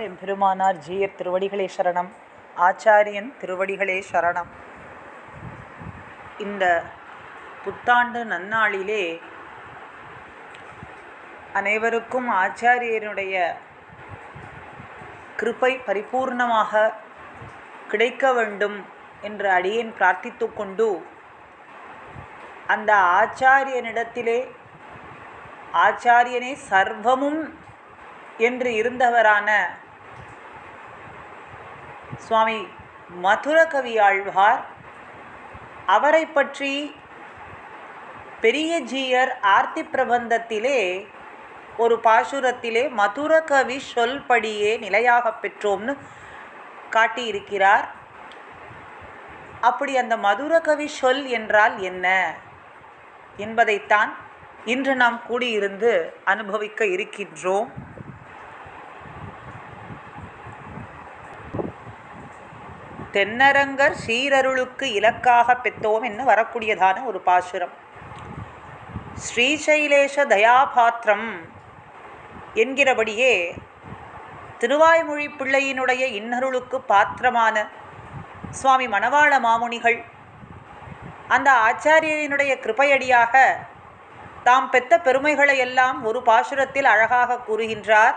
ஆழ்வார் எம்பெருமானார் ஜீயர் திருவடிகளே சரணம். ஆச்சாரியன் திருவடிகளே சரணம். இந்த புத்தாண்டு நன்னாளிலே அனைவருக்கும் ஆச்சாரியனுடைய கிருப்பை பரிபூர்ணமாக கிடைக்க வேண்டும் என்று அடியேன் பிரார்த்தித்து கொண்டு அந்த ஆச்சாரியனிடத்திலே ஆச்சாரியனே சர்வமும் என்று இருந்தவரான சுவாமி மதுரகவி ஆழ்வார் அவரை பற்றி பெரிய ஜீயர் ஆர்த்தி பிரபந்தத்திலே ஒரு பாசுரத்திலே மதுரகவி சொல்படியே நிலையாக பெற்றோம்னு காட்டியிருக்கிறார். அப்படி அந்த மதுரகவி சொல் என்றால் என்ன என்பதைத்தான் இன்று நாம் கூடியிருந்து அனுபவிக்க இருக்கின்றோம். தென்னரங்கர் சீரருளுக்கு இலக்காக பெற்றோம் என்று வரக்கூடியதான ஒரு பாசுரம். ஸ்ரீசைலேஷ தயாபாத்திரம் என்கிறபடியே திருவாய்மொழி பிள்ளையினுடைய இன்னருளுக்கு பாத்திரமான சுவாமி மணவாள மாமுனிகள் அந்த ஆச்சாரியனுடைய கிருபையடியாக தாம் பெற்ற பெருமைகளை எல்லாம் ஒரு பாசுரத்தில் அழகாக கூறுகின்றார்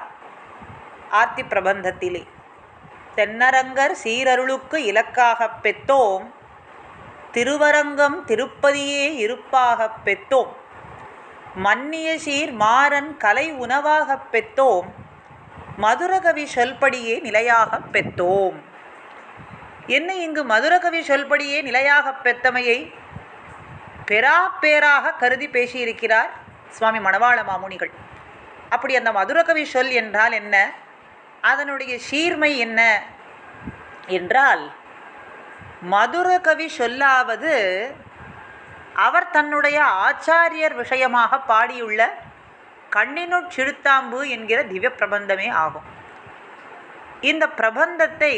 ஆர்த்தி பிரபந்தத்திலே. தென்னரங்கர் சீரருளுக்கு இலக்காகப் பெற்றோம். திருவரங்கம் திருப்பதியே இருப்பாகப் பெற்றோம். மன்னிய சீர் மாறன் கலை உணவாகப் பெற்றோம். மதுரகவி சொல்படியே நிலையாகப் பெற்றோம். என்ன இங்கு மதுரகவி சொல்படியே நிலையாகப் பெற்றமையை பெரா பேராக கருதி பேசியிருக்கிறார் சுவாமி மணவாள மாமுனிகள். அப்படி அந்த மதுரகவி சொல் என்றால் என்ன? அதனுடைய சீர்மை என்ன? என்றால் மதுரகவி சொல்லாவது அவர் தன்னுடைய ஆச்சாரியர் விஷயமாக பாடியுள்ள கண்ணினுட் சிறுத்தாம்பு என்கிற திவ்ய பிரபந்தமே ஆகும். இந்த பிரபந்தத்தை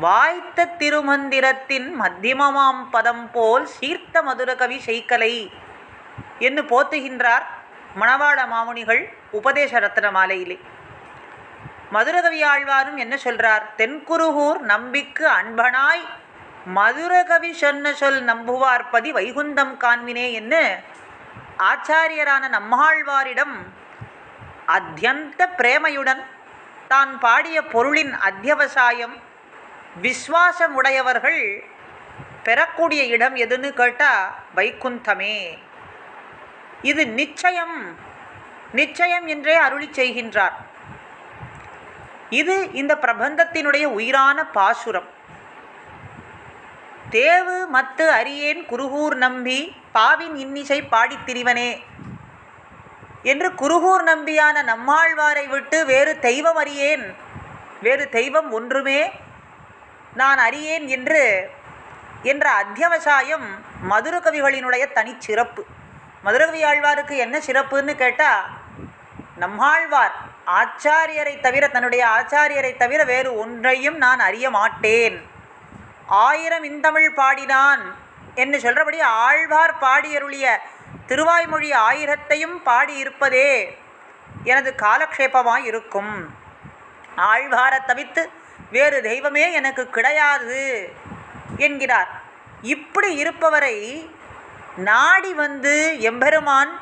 வாய்த்த திருமந்திரத்தின் மத்தியமமாம் பதம் போல் சீர்த்த மதுரகவி செய்கலை என்று போத்துகின்றார் மணவாள மாமுனிகள் உபதேச ரத்ன மாலையிலே. மதுரகவி ஆழ்வாரும் என்ன சொல்றார்? தென்குருகூர் நம்பிக்கு அன்பனாய் மதுரகவி சொன்ன சொல் நம்புவார்பதி வைகுந்தம் காண்வினே என்று ஆச்சாரியரான நம்மாழ்வாரிடம் அத்தியந்த பிரேமையுடன் தான் பாடிய பொருளின் அத்தியவசாயம் விஸ்வாசம் உடையவர்கள் பெறக்கூடிய இடம் எதுன்னு கேட்டால் வைகுந்தமே. இது நிச்சயம் நிச்சயம் என்றே அருளி செய்கின்றார். இது இந்த பிரபந்தத்தினுடைய உயிரான பாசுரம். தேவு மத்து அரியேன் குருகூர் நம்பி பாவின் இன்னிசை பாடித் திரிவனே என்று குருகூர் நம்பியான நம்மாழ்வாரை விட்டு வேறு தெய்வம் அறியேன். வேறு தெய்வம் ஒன்றுமே நான் அறியேன் என்று என்ற அத்தியவசாயம் மதுரகவிகளினுடைய தனிச்சிறப்பு மதுரகவி ஆழ்வாருக்கு என்ன சிறப்புன்னு கேட்டால் நம்மாழ்வார் ஆச்சாரியரை தவிர தன்னுடைய ஆச்சாரியரை தவிர வேறு ஒன்றையும் நான் அறிய மாட்டேன். ஆயிரம் இந்தமிழ் பாடினான் என்று சொல்கிறபடி ஆழ்வார் பாடியருளிய திருவாய்மொழி ஆயிரத்தையும் பாடியிருப்பதே எனது காலக்ஷேபமாய் இருக்கும். ஆழ்வாரை தவித்து வேறு தெய்வமே எனக்கு கிடையாது என்கிறார். இப்படி இருப்பவரை நாடி வந்து எம்பெருமான்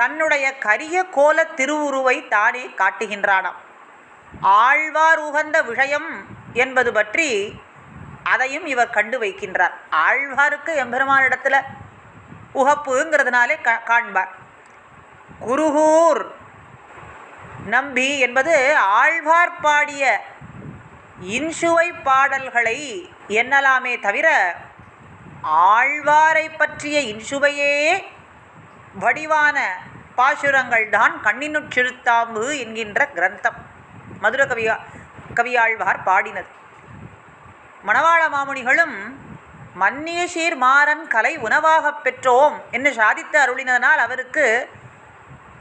தன்னுடைய கரிய கோல திருவுருவை தானே காட்டுகின்றானாம். ஆழ்வார் உகந்த விஷயம் என்பது பற்றி அதையும் இவர் கண்டு வைக்கின்றார். ஆழ்வாருக்கு எம்பெருமானிடத்தில் உகப்புங்கிறதுனாலே க காண்பார். குருகூர் நம்பி என்பது ஆழ்வார் பாடிய இன்சுவை பாடல்களை எண்ணலாமே தவிர ஆழ்வாரை பற்றிய இன்சுவையே வடிவான பாசுரங்கள் தான் கண்ணினுச்சிறுத்தாம்பு என்கின்ற கிரந்தம். மதுர கவியா கவியாழ்வார் பாடினது. மணவாள மாமுனிகளும் மன்னிய சீர் மாறன் கலை உணவாகப் பெற்றோம் என்று சாதித்து அருளினதனால் அவருக்கு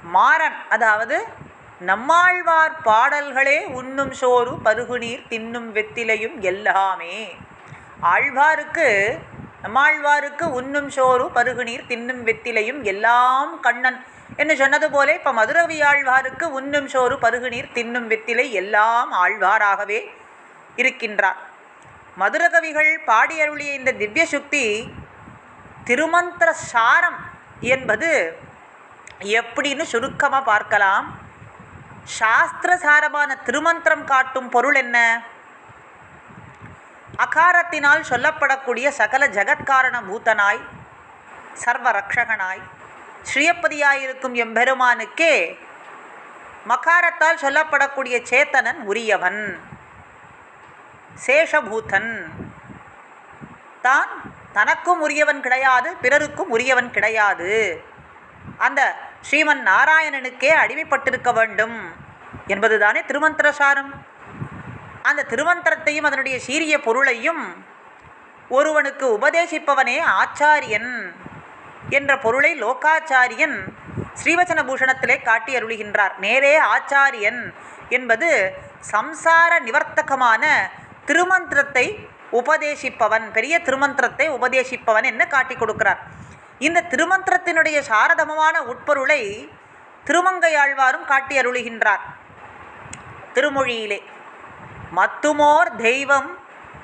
மாறன் அதாவது நம்மாழ்வார் பாடல்களே உண்ணும் சோறு பருகுநீர் தின்னும் வெத்திலையும் எல்லாமே. ஆழ்வாருக்கு நம்மாழ்வாருக்கு உண்ணும் சோறு பருகுநீர் தின்னும் வெத்திலையும் எல்லாம் கண்ணன். என்று சொன்னது போல இப்போ மதுரவி ஆழ்வாருக்கு உண்ணும் சோறு பருகுநீர் தின்னும் வெத்திலை எல்லாம் ஆழ்வாராகவே இருக்கின்றார். மதுரகவிகள் பாடியருளிய இந்த திவ்ய சுக்தி திருமந்திர சாரம் என்பது எப்படின்னு சுருக்கமாக பார்க்கலாம். சாஸ்திரசாரமான திருமந்திரம் காட்டும் பொருள் என்ன? அகாரத்தினால் சொல்லப்படக்கூடிய சகல ஜகத்காரண பூத்தனாய் சர்வ ரக்ஷகனாய் ஸ்ரீயப்பதியாயிருக்கும் எம்பெருமானுக்கே மகாரத்தால் சொல்லப்படக்கூடிய சேத்தனன் உரியவன் சேஷபூதன். தான் தனக்கும் உரியவன் கிடையாது பிறருக்கும் உரியவன் கிடையாது. அந்த ஸ்ரீமன் நாராயணனுக்கே அடிமைப்பட்டிருக்க வேண்டும் என்பதுதானே திருமந்திரசாரம்? அந்த திருமந்திரத்தையும் அதனுடைய சீரிய பொருளையும் ஒருவனுக்கு உபதேசிப்பவனே ஆச்சாரியன் என்ற பொருளை லோகாச்சாரியன் ஸ்ரீவச்சன பூஷணத்திலே காட்டி அருளுகின்றார் நேரே ஆச்சாரியன் என்பது சம்சார நிவர்த்தகமான திருமந்திரத்தை உபதேசிப்பவன் பெரிய திருமந்திரத்தை உபதேசிப்பவன் என்ன காட்டி கொடுக்கிறார். இந்த திருமந்திரத்தினுடைய சாரதமமான உட்பொருளை திருமங்கையாழ்வாரும் காட்டி அருளுகின்றார் திருமொழியிலே. மத்துமோர் தெய்வம்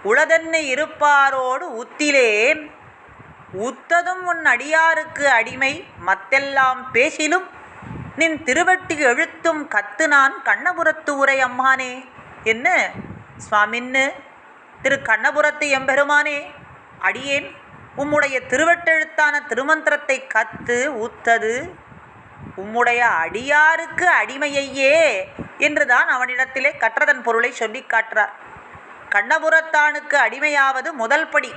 உளதன்னை இருப்பாரோடு உத்திலேன் உத்ததும் உன் அடியாருக்கு அடிமை மத்தெல்லாம் பேசிலும் நின் திருவட்டி எழுத்தும் கத்து நான் கண்ணபுரத்து உரை அம்மானே. என்ன? சுவாமின்னு? திரு கண்ணபுரத்து எம்பெருமானே. அடியேன் உம்முடைய திருவட்டெழுத்தான திருமந்திரத்தை கத்து உத்தது உம்முடைய அடியாருக்கு அடிமையையே என்றுதான் அவனிடத்திலே கற்றதன் பொருளை சொல்லி காட்டுறார். கண்ணபுரத்தானுக்கு அடிமையாவது முதல் படி.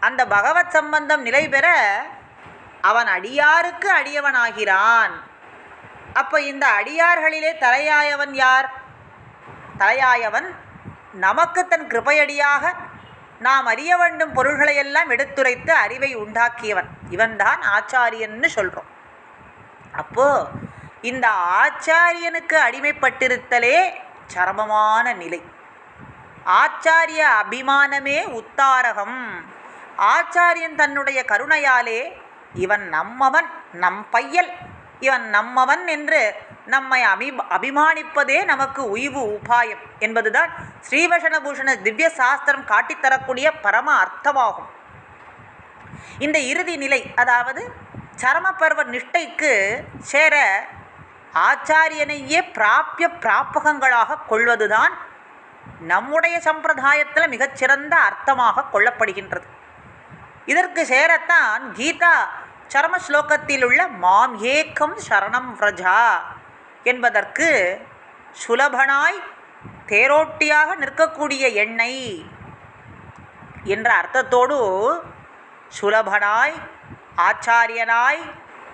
அந்த பகவத் சம்பந்தம் நிலை பெற அவன் அடியாருக்கு அடியவனாகிறான். அப்போ இந்த அடியார்களிலே தலையாயவன் யார்? தலையாயவன் நமக்கு தன் கிருபையடியாக நாம் அறிய வேண்டும் பொருள்களையெல்லாம் எடுத்துரைத்து அறிவை உண்டாக்கியவன். இவன்தான் ஆச்சாரியன்னு சொல்கிறோம் அப்போ இந்த ஆச்சாரியனுக்கு அடிமைப்பட்டிருத்தலே சரமமான நிலை. ஆச்சாரிய அபிமானமே உத்தாரகம். ஆச்சாரியன் தன்னுடைய கருணையாலே இவன் நம்மவன் நம் பையல் இவன் நம்மவன் என்று நம்மை அபி அபிமானிப்பதே நமக்கு உய்வு உபாயம் என்பதுதான் ஸ்ரீவசனபூஷண திவ்ய சாஸ்திரம் காட்டித்தரக்கூடிய பரம அர்த்தமாகும். இந்த இறுதி நிலை அதாவது சரமபர்வ நிஷ்டைக்கு சேர ஆச்சாரியனையே பிராப்பிய பிராப்பகங்களாக கொள்வதுதான் நம்முடைய சம்பிரதாயத்தில் மிகச்சிறந்த அர்த்தமாக கொள்ளப்படுகின்றது. இதற்கு சேரத்தான் கீதா சரம ஸ்லோகத்தில் உள்ள மாம் ஏக்கம் சரணம் விரஜா என்பதற்கு சுலபனாய் தேரோட்டியாக நிற்கக்கூடிய எண்ணெய் என்ற அர்த்தத்தோடு சுலபனாய் ஆச்சாரியனாய்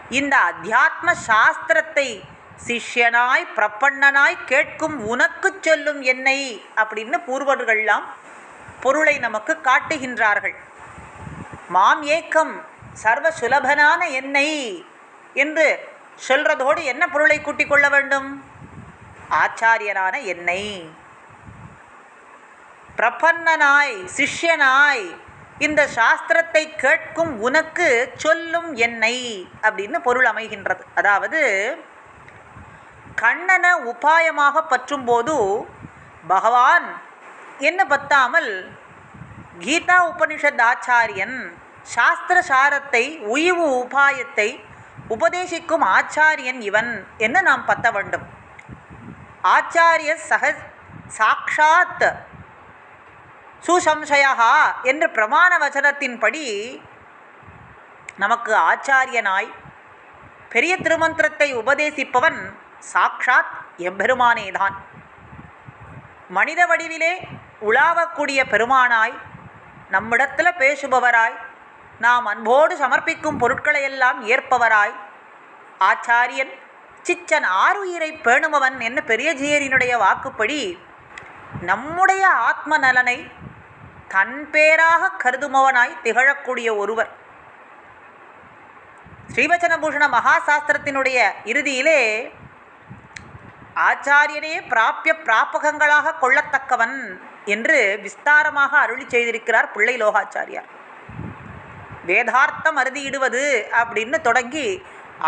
இந்த அத்தியாத்ம சாஸ்திரத்தை சிஷ்யனாய் பிரபன்னனாய் கேட்கும் உனக்கு சொல்லும் என்னை அப்படின்னு பூர்வர்கள்லாம் பொருளை நமக்கு காட்டுகின்றார்கள். மாம் ஏக்கம் சர்வ சுலபனான என்னை என்று சொல்றதோடு என்ன பொருளை கூட்டிக் கொள்ள வேண்டும்? ஆச்சாரியனான என்னை. பிரபன்னனாய் சிஷ்யனாய் இந்த சாஸ்திரத்தை கேட்கும் உனக்கு சொல்லும் என்னை அப்படின்னு பொருள் அமைகின்றது. அதாவது கண்ணனை உபாயமாக பற்றும்போது பகவான் என்ன பத்தாமல் கீதா உபனிஷத் ஆச்சாரியன் சாஸ்திர சாரத்தை உய்வு உபாயத்தை உபதேசிக்கும் ஆச்சாரியன் இவன் என்று நாம் பத்த வேண்டும். ஆச்சாரிய சக சாக்ஷாத் சுசம்சயா என்று பிரமாண வச்சனத்தின்படி நமக்கு ஆச்சாரியனாய் பெரிய திருமந்திரத்தை உபதேசிப்பவன் சாக்ஷாத் எம்பெருமானேதான். மனித வடிவிலே உலாவக்கூடிய பெருமானாய் நம்மிடத்தில் பேசுபவராய் நாம் அன்போடு சமர்ப்பிக்கும் பொருட்களையெல்லாம் ஏற்பவராய் ஆச்சாரியன் சிச்சன் ஆறுயிரை பேணுமவன் என்ன பெரியஜியரினுடைய வாக்குப்படி நம்முடைய ஆத்ம நலனை தன் பேராக கருதுமவனாய் திகழக்கூடிய ஒருவர். ஸ்ரீவச்சனபூஷண மகாசாஸ்திரத்தினுடைய இறுதியிலே ஆச்சாரியனே பிராப்பிய பிராபகங்களாக கொள்ளத்தக்கவன் என்று விஸ்தாரமாக அருளி செய்திருக்கிறார் பிள்ளை லோகாச்சாரியார். வேதார்த்தம் அறுதியிடுவது அப்படின்னு தொடங்கி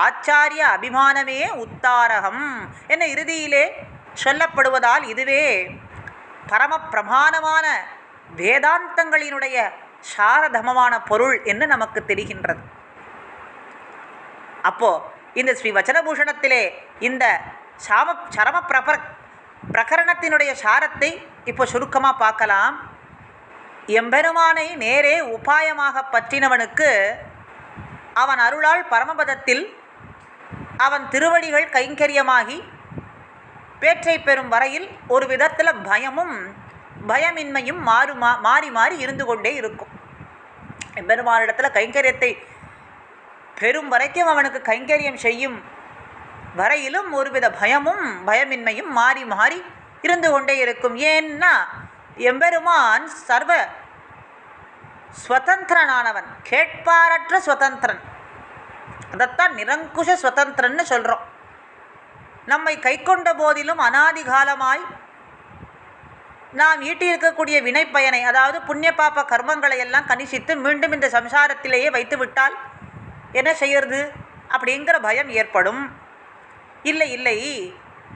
ஆச்சாரிய அபிமானமே உத்தாரகம் என்ன இறுதியிலே சொல்லப்படுவதால் இதுவே பரம பிரமாணமான வேதாந்தங்களினுடைய சாரதமமான பொருள் என்று நமக்கு தெரிகின்றது. அப்போ இந்த ஸ்ரீ வச்சனபூஷணத்திலே இந்த சாம சரம பிரபர பிரகரணத்தினுடைய சாரத்தை இப்போ சுருக்கமாக பார்க்கலாம். எம்பெருமானை நேரே உபாயமாக பற்றினவனுக்கு அவன் அருளால் பரமபதத்தில் அவன் திருவடிகள் கைங்கரியமாகி பேற்றை பெறும் வரையில் ஒரு விதத்தில் பயமும் பயமின்மையும் மாறு மா மாறி மாறி இருந்து கொண்டே இருக்கும். எம்பெருமானிடத்தில் கைங்கரியத்தை பெரும் வரைக்கும் அவனுக்கு கைங்கரியம் செய்யும் வரையிலும் ஒருவித பயமும் பயமின்மையும் மாறி மாறி இருந்து கொண்டே இருக்கும். ஏன்னா எம்பெருமான் சர்வ ஸ்வதந்திரனானவன் கேட்பாரற்ற சுதந்திரன் அதைத்தான் நிரங்குஷ சுதந்திரன்னு சொல்கிறோம் நம்மை கைக்கொண்ட போதிலும் அனாதி காலமாய் நாம் ஈட்டியிருக்கக்கூடிய வினைப்பயனை அதாவது புண்ணிய பாப்ப கர்மங்களை எல்லாம் கணிசித்து மீண்டும் இந்த சம்சாரத்திலேயே வைத்து விட்டால் என்ன செய்யறது அப்படிங்கிற பயம் ஏற்படும். இல்லை இல்லை.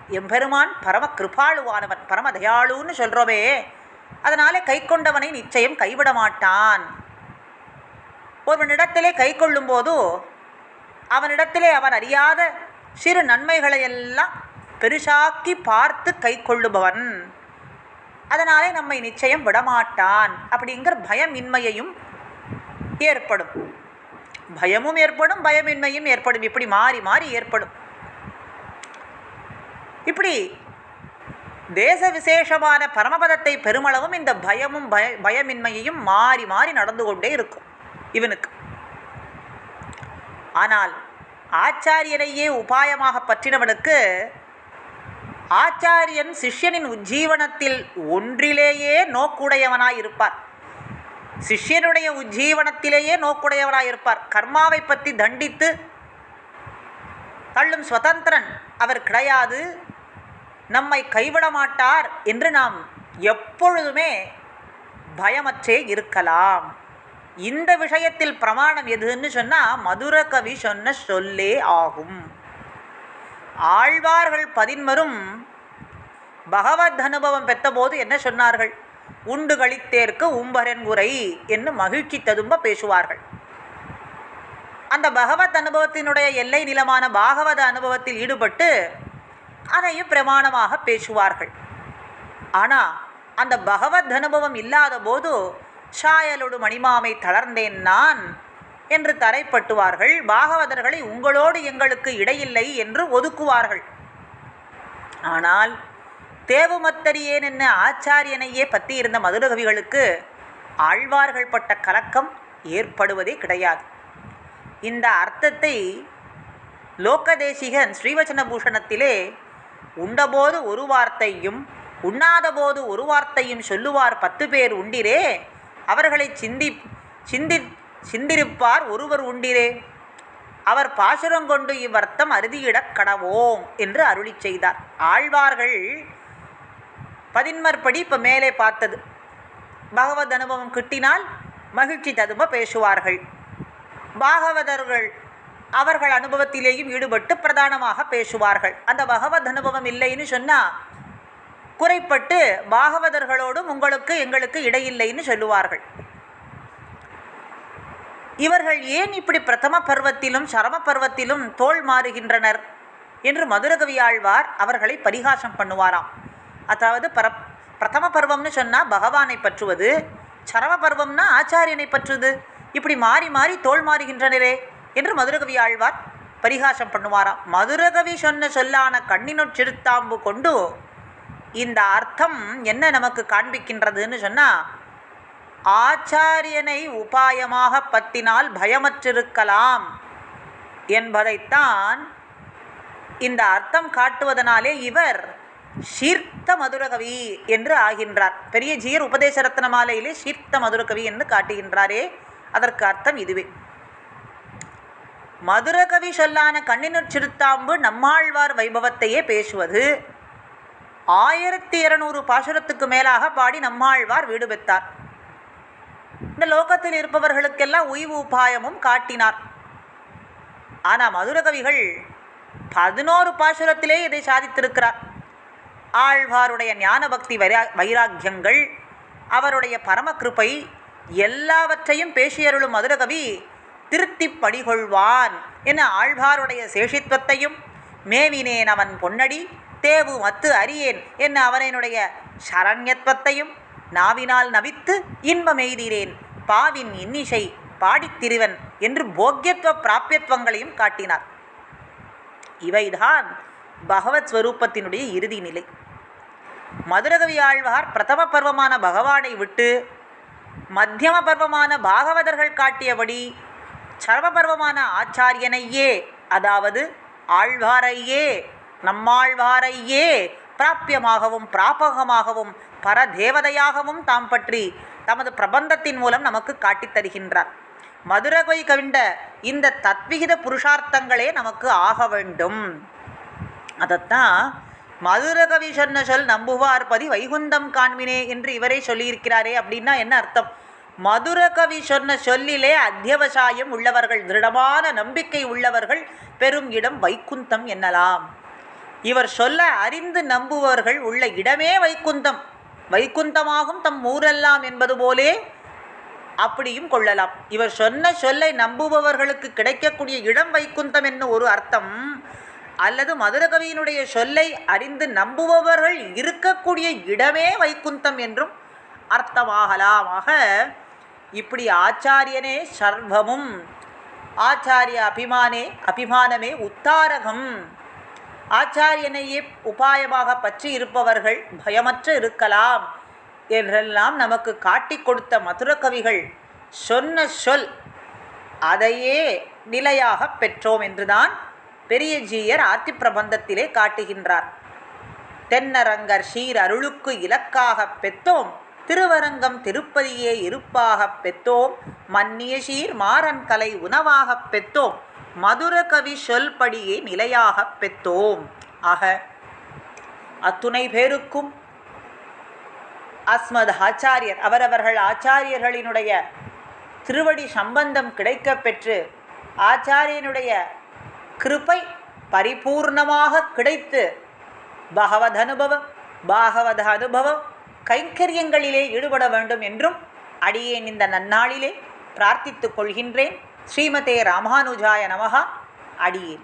எம்பெருமான் பரம கிருபாளுவானவன் பரம தயாளுன்னு சொல்கிறோமே அதனாலே கை கொண்டவனை நிச்சயம் கைவிட மாட்டான். ஒருவனிடத்திலே கை கொள்ளும்போது அவனிடத்திலே அவன் அறியாத சிறு நன்மைகளை எல்லாம் பெருசாக்கி பார்த்து கை கொள்ளுபவன். அதனாலே நம்மை நிச்சயம் விடமாட்டான் அப்படிங்கிற பயமின்மையையும் ஏற்படும். பயமும் ஏற்படும் பயமின்மையும் ஏற்படும். இப்படி மாறி மாறி ஏற்படும். இப்படி தேச விசேஷமான பரமபதத்தை பெருமளவும் இந்த பயமும் பய பயமின்மையையும் மாறி மாறி நடந்து கொண்டே இருக்கும் இவனுக்கு. ஆனால் ஆச்சாரியனையே உபாயமாக பற்றினவனுக்கு ஆச்சாரியன் சிஷ்யனின் உஜ்ஜீவனத்தில் ஒன்றிலேயே நோக்குடையவனாய் இருப்பார் சிஷ்யனுடைய உஜ்ஜீவனத்திலேயே நோக்குடையவனாய் இருப்பார் கர்மாவை பற்றி தண்டித்து தள்ளும் சுதந்திரன் அவர் கிடையாது. நம்மை கைவிட மாட்டார் என்று நாம் எப்பொழுதுமே பயமற்றே இருக்கலாம். இந்த விஷயத்தில் பிரமாணம் எதுன்னு சொன்னால் மதுர கவி சொன்ன சொல்லே ஆகும். ஆழ்வார்கள் பதின்மரும் பகவத் அனுபவம் பெற்றபோது என்ன சொன்னார்கள்? உண்டு கழித்தேற்கு உம்பரன் உரை என்று மகிழ்ச்சி ததும்ப பேசுவார்கள். அந்த பகவத் அனுபவத்தினுடைய எல்லை நிலமான பாகவத அனுபவத்தில் ஈடுபட்டு அதையும் பிரமாணமாக பேசுவார்கள். ஆனால் அந்த பகவத் அனுபவம் இல்லாத போது சாயலோடு மணிமாமை தளர்ந்தேன் நான் என்று தரைப்பட்டுவார்கள். பாகவதர்களை உங்களோடு எங்களுக்கு இடையில்லை என்று ஒதுக்குவார்கள். ஆனால் தேவுமத்தரியேன் என்ன ஆச்சாரியனையே பற்றி இருந்த மதுரகவிகளுக்கு ஆழ்வார்கள் பட்ட கலக்கம் ஏற்படுவதே கிடையாது. இந்த அர்த்தத்தை லோகதேசிகன் ஸ்ரீவச்சனபூஷணத்திலே உண்டபோது ஒரு வார்த்தையும் உண்ணாதபோது ஒரு வார்த்தையும் சொல்லுவார் பத்து பேர் உண்டிரே. அவர்களை சிந்தி சிந்தி சிந்திருப்பார் ஒருவர் உண்டிரே அவர் பாசுரங்கொண்டு இவ்வர்த்தம் அறுதியிடக் கடவோம் என்று அருளி செய்தார். ஆழ்வார்கள் பதின்மற்படி இப்போ மேலே பார்த்தது. பகவத் அனுபவம் கிட்டினால் மகிழ்ச்சி ததும்ப பேசுவார்கள். பாகவதர்கள் அவர்கள் அனுபவத்திலேயும் ஈடுபட்டு பிரதானமாக பேசுவார்கள். அந்த பகவத் அனுபவம் இல்லைன்னு சொன்னால் குறைப்பட்டு பாகவதர்களோடும் உங்களுக்கு எங்களுக்கு இடையில்லைன்னு சொல்லுவார்கள். இவர்கள் ஏன் இப்படி பிரதம பருவத்திலும் சரம பருவத்திலும் தோல் மாறுகின்றனர்? என்று மதுரகவியாழ்வார் அவர்களை பரிகாசம் பண்ணுவாராம். அதாவது பர பிரதம பருவம்னு சொன்னால் பகவானை பற்றுவது சரம பருவம்னா ஆச்சாரியனை பற்றுவது இப்படி மாறி மாறி தோல் மாறுகின்றனரே என்று மதுரகவி ஆழ்வார் பரிகாசம் பண்ணுவாராம். மதுரகவி சொன்ன சொல்லான கண்ணினுட் சிறுத்தாம்பு கொண்டு இந்த அர்த்தம் என்ன நமக்கு காண்பிக்கின்றதுன்னு சொன்னால் ஆச்சாரியனை உபாயமாக பத்தினால் பயமற்றிருக்கலாம் என்பதைத்தான் இந்த அர்த்தம் காட்டுவதனாலே இவர் சீர்த்த மதுரகவி என்று ஆகின்றார். பெரிய ஜீயர் உபதேச ரத்ன மாலையிலே சீர்த்த மதுரகவி என்று காட்டுகின்றாரே. அதற்கு அர்த்தம் இதுவே. மதுரகவி சொல்லான கண்ணினுட் சிறுத்தாம்பு நம்மாழ்வார் வைபவத்தையே பேசுவது. ஆயிரத்தி இருநூறு பாசுரத்துக்கு மேலாக பாடி நம்மாழ்வார் வீடு பெற்றார். இந்த லோகத்தில் இருப்பவர்களுக்கெல்லாம் உய்வு உபாயமும் காட்டினார் ஆனால் மதுரகவிகள் பதினோரு பாசுரத்திலே இதை சாதித்திருக்கிறார். ஆழ்வாருடைய ஞான பக்தி வைரா வைராக்கியங்கள் அவருடைய பரமகிருப்பை எல்லாவற்றையும் பேசியருளும் மதுரகவி திருத்தி படிகொள்வான் என ஆழ்வாருடைய சேஷித்வத்தையும் மேவினேன் அவன் பொன்னடி தேவு மத்து அறியேன் என்ன அவனினுடைய சரண்யத்வத்தையும் நாவினால் நவித்து இன்பமெய்தீரேன் பாவின் இன்னிசை பாடித்திருவன் என்று போக்கியத்துவ பிராபியத்துவங்களையும் காட்டினார். இவைதான் பகவத் ஸ்வரூபத்தினுடைய இறுதி நிலை. மதுரகவி ஆழ்வார் பிரதம பருவமான பகவானை விட்டு மத்தியம பருவமான பாகவதர்கள் காட்டியபடி சர்வ பருவமான ஆச்சாரியனையே அதாவது ஆழ்வாரையே நம்மாழ்வாரையே பிராப்பியமாகவும் பிராபகமாகவும் பரதேவதையாகவும் தாம் பற்றி தமது பிரபந்தத்தின் மூலம் நமக்கு காட்டித் தருகின்றார். மதுரகை கவிண்ட இந்த தத்விகித புருஷார்த்தங்களே நமக்கு ஆக வேண்டும். அதைத்தான் மதுரகவி சொன்ன சொல் நம்புவார் பதி வைகுந்தம் காண்மினே என்று இவரே சொல்லியிருக்கிறாரே அப்படின்னா என்ன அர்த்தம்? மதுரகவி சொன்ன சொல்லிலே அத்தியவசாயம் உள்ளவர்கள் திருடமான நம்பிக்கை உள்ளவர்கள் பெரும் இடம் வைகுந்தம் என்னலாம்? இவர் சொல்ல அறிந்து நம்புவர்கள் உள்ள இடமே வைகுந்தம். வைகுந்தமாகும் தம் ஊரெல்லாம் என்பது போலே அப்படியும் கொள்ளலாம். இவர் சொன்ன சொல்லை நம்புபவர்களுக்கு கிடைக்கக்கூடிய இடம் வைகுந்தம் என்ன ஒரு அர்த்தம்? அல்லது மதுரகவியினுடைய சொல்லை அறிந்து நம்புபவர்கள் இருக்கக்கூடிய இடமே வைகுந்தம் என்றும் அர்த்தமாகலாம் ஆக இப்படி ஆச்சாரியனே சர்வமும் ஆச்சாரிய அபிமானே அபிமானமே உத்தாரகம். ஆச்சாரியனையே உபாயமாக பற்றி இருப்பவர்கள் பயமற்று இருக்கலாம். என்றெல்லாம் நமக்கு காட்டிக் கொடுத்த மதுர கவிகள் சொன்ன சொல் அதையே நிலையாக பெற்றோம் என்றுதான் பெரிய ஜீயர் ஆர்த்தி பிரபந்தத்திலே காட்டுகின்றார். தென்னரங்கர் ஷீர் அருளுக்கு இலக்காகப் பெத்தோம் திருவரங்கம் திருப்பதியே இருப்பாகப் பெத்தோம் மன்னிய ஷீர் மாறன் கலை உணவாகப் பெத்தோம் மதுர கவி சொல்படியே நிலையாகப் பெற்றோம். ஆக அத்துணை பேருக்கும் அஸ்மத் ஆச்சாரியர் அவரவர்கள் ஆச்சாரியர்களினுடைய திருவடி சம்பந்தம் கிடைக்கப் பெற்று ஆச்சாரியனுடைய கிருப்பை பரிபூர்ணமாக கிடைத்து பகவத் அனுபவம் பாகவத அனுபவம் கைங்கரியங்களிலே ஈடுபட வேண்டும் என்றும் அடியேன் இந்த நன்னாளிலே பிரார்த்தித்துக் கொள்கின்றேன். ஸ்ரீமதே ராமானுஜாய நமகா அடியேன்